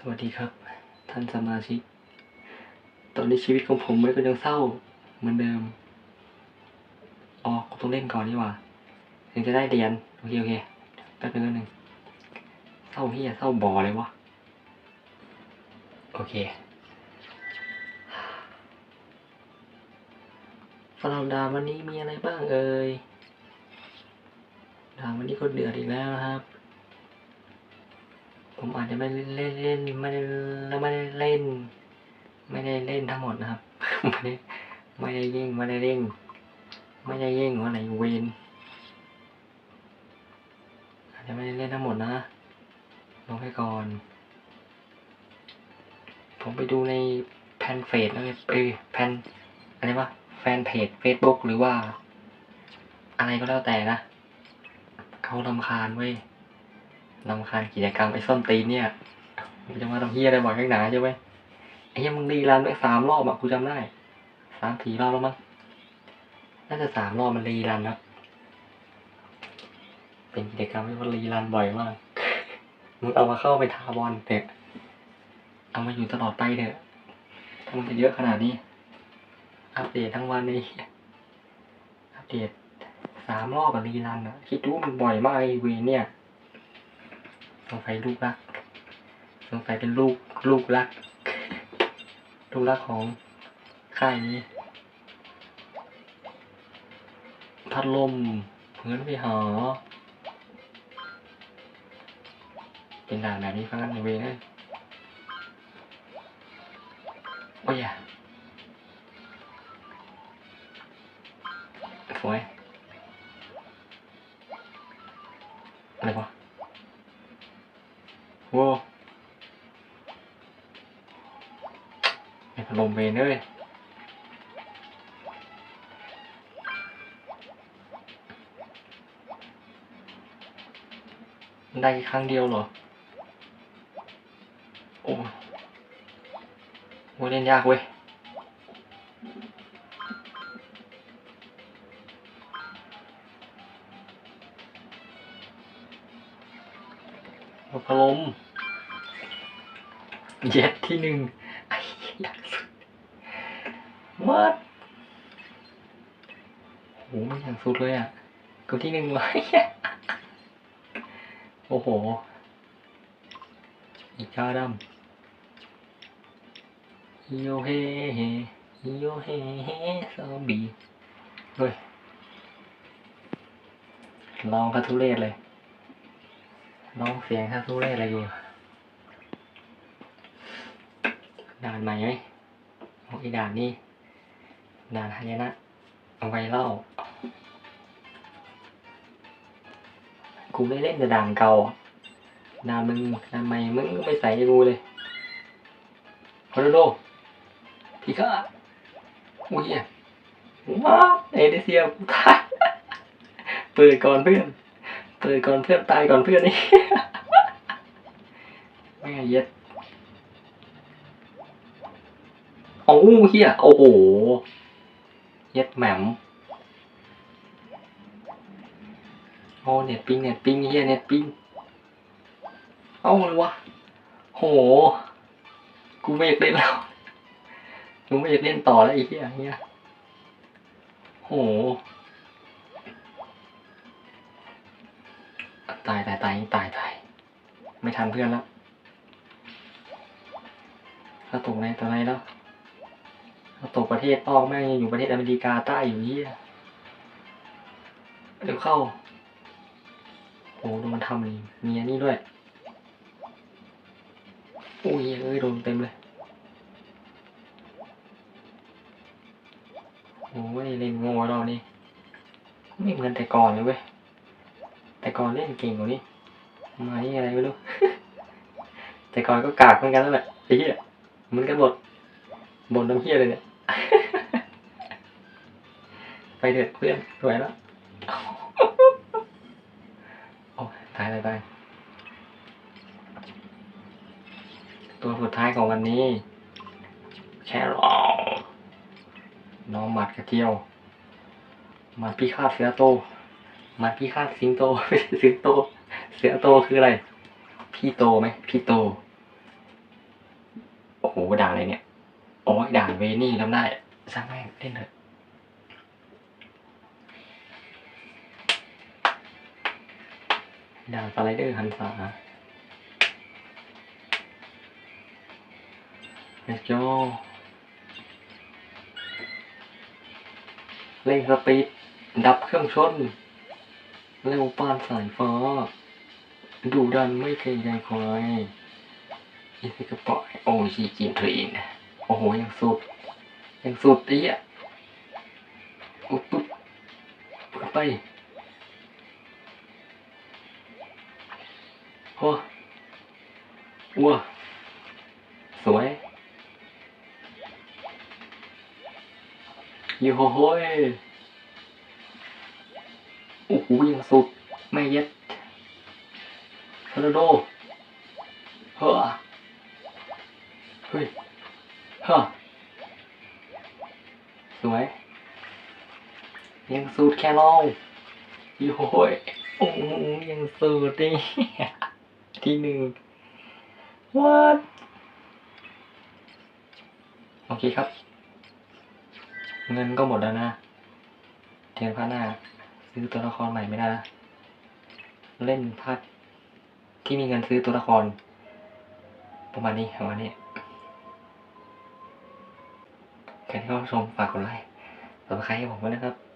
สวัสดีครับ ท่านสมาชิก ตอนนี้ชีวิตของผมมันก็ยังเศร้าเหมือนเดิมอ๋อกูต้องเล่นก่อนนี่ว่าถึงจะได้เรียนโอเคโอเคแป๊บนึงแป๊บนึงเศร้าเฮียเศร้าบอเลยวะโอเคสำหรับดาวันนี้มีอะไรบ้างเอ่ยดาววันนี้ก็เดือดอีกแล้วนะครับ ผมอาจจะไม่เล่นเล่นไม่ได้แล้วไม่ได้เล่น ไม่ได้เล่นทั้งหมดนะครับ ไม่ได้ไม่ได้ยิ่งไม่ได้เร่งไม่ได้ยิ่งว่าไหนเวนอาจจะไม่ได้เล่นทั้งหมดนะลงไปก่อน ผมไปดูในแพนเฟซนะเอ้ยแพนอะไรวะแฟนเพจ Facebook หรือว่า อะไรก็แล้วแต่นะ เขาลำคาญเว้ย นำคาญกิจกรรมไอ้ส้นตีนเนี่ยมึงจะมาทำเฮียอะไรบ่อยข้างหนาใช่ไหมไอ้เฮียมึงรีรันไปสามรอบอะกูจำได้สามสี่รอบแล้วมั้งน่าจะสามรอบมันรีรันครับเป็นกิจกรรมที่มันรีรันบ่อยมากมึงเอามาเข้าไปทาบอลเถอะเอามาอยู่ตลอดไปเถอะถ้ามันจะเยอะขนาดนี้ อัปเดตทั้งวันเลยอัปเดตสามรอบอะรีรันอะคิดดูมันบ่อยมากไอ้เวรเนี่ย สงสัยลูกรัก สงสัยเป็นลูกลูกรัก ลูกรักของค่ายนี้ พัดลมเพื่อนไปหาเป็นด่านแบบนี้ฟังกันในเวนะโอ้ยสวยอะไรวะ โว้ไอ้พัดลมเวนเอ้ยได้ครั้งเดียวเหรอ โอ้โหเล่นยากเว้ย พัดลมเย็ดที่หนึ่งไอ้อยากสุดมัดโหมันอย่างสุดเลยอะกูที่หนึ่งไว้โอ้โห อีกาดำโยเฮเฮโยเฮเฮซอบี้เฮ้ยลองกระทุเรศเลย น้องเสียงถ้าสู้ได้อะไรอยู่ด่านใหม่ไหมโอ้ยด่านนี้ด่านหายนะเอาไว้เล่ากูไม่เล่นแต่ด่านเก่าด่านมึงด่านใหม่มึงก็ไม่ใส่กูเลยโคโรโดพี่ก็อุ้ยว้าเอเดเซียกูตายเปิดก่อนเพื่อน เปิดก่อนเพื่อนตายก่อนเพื่อนนี่แม่เย็ดโอ้เฮียโอ้โห เย็ดแหม่มโอ้เน็ตปิงเน็ตปิงเฮียเน็ตปิงเอาเลยวะโห กูไม่อยากเล่นแล้วกูไม่อยากเล่นต่อแล้วไอ้เฮียเฮียโห ตายตายตายตายตาย ไม่ทันเพื่อนแล้วถ้าตกในตัวไหนแล้วถ้าตกประเทศนอกแม่งยังอยู่ประเทศอเมริกาใต้อยู่เยี่เดี๋ยวเข้าโอ้ดูมันทำเลยมีอันนี้ด้วยอุ้ยเอ้ยโดนเต็มเลยโอ้ยเล่นโง่เรานี่ไม่เหมือนแต่ก่อนเลยเว้ย ก่อนเล่นเก่งกว่านี้มานี่อะไรไม่รู้ แต่ก่อนก็กากเหมือนกันนั่นแหละไอ้เหี้ยมือนกันหมดบนน้ำเหี้ยเลยเนี่ย ไปเถอะเพื่อนสวยแล้วโอ้ตายตายตายตัวสุดท้ายของวันนี้ แครอน้องหมัดกระเจียวหมัดพี่คาเสือโต มันพี่คาดสิงโตสิงโต เสือโตคืออะไร พี่โตไหมพี่โต โอ้โหด่าอะไรเนี่ยโอ้ยด่าเวนี่จำได้สร้างแม่งเล่นเถอะด่าสไลเดอร์หันษาเ e t โ go เร่งสปีดดับเครื่องชน เร็วปานสายฟ้า ดูดันไม่เกรงใจใครอีสกระป๋อยโอ้ยชีกินเทรนโอ้โห ยังสุด ยังสุดอีอะอุ๊บปุ๊บปุ๊บไปโอ้ว้าสวยยี่โหโห้ยโอ้โหยังสุด ไม่เย็ดทอร์โดเฮ้อเฮ้ยเฮ้อสวย ยังสูดแค่ลองยโห้ยโอ้โหยังสูดดิที่หนึ่ง what โอเคครับ เงินก็หมดแล้วนะเทียนพระหน้า ซื้อตัวละครใหม่ไม่ได้นะเล่นพัดที่มีเงินซื้อตัวละคร ประมาณนี้ประมาณนี้ใครที่เข้าชมฝากกดไลค์กดติดตามให้ผมด้วยนะครับ